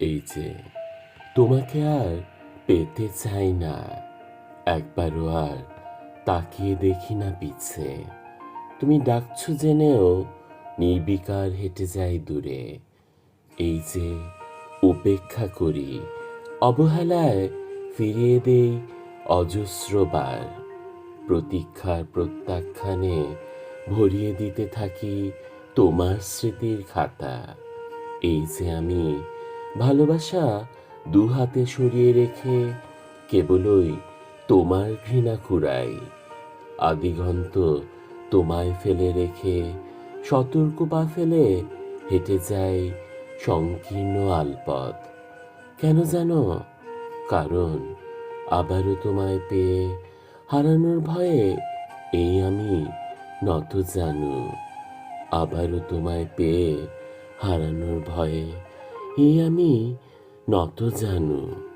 এই যে, তোমাকে আর পেতে চাই না। একবারও আর তাকিয়ে দেখি না পিছে। তুমি ডাকছো জেনেও নির্বিকার হেঁটে যাই দূরে। এই যে, উপেক্ষা করি, অবহেলায় ফিরিয়ে দেই অজস্রবার প্রতীক্ষার প্রত্যাখ্যানে ভরিয়ে দিতে থাকি তোমার স্মৃতির খাতা। এই যে আমি ভালোবাসা দু হাতে সরিয়ে রেখে কেবলই তোমার ঘৃণা কুড়াই। আদিগন্ত তোমায় ফেলে রেখে সতর্ক পা ফেলে হেঁটে যায় সংকীর্ণ আলপথ কেন জানো? কারণ আবারও তোমায় পেয়ে হারানোর ভয়ে এই আমি নত জানু। আবারও তোমায় পেয়ে হারানোর ভয়ে এই আমি নত জানু।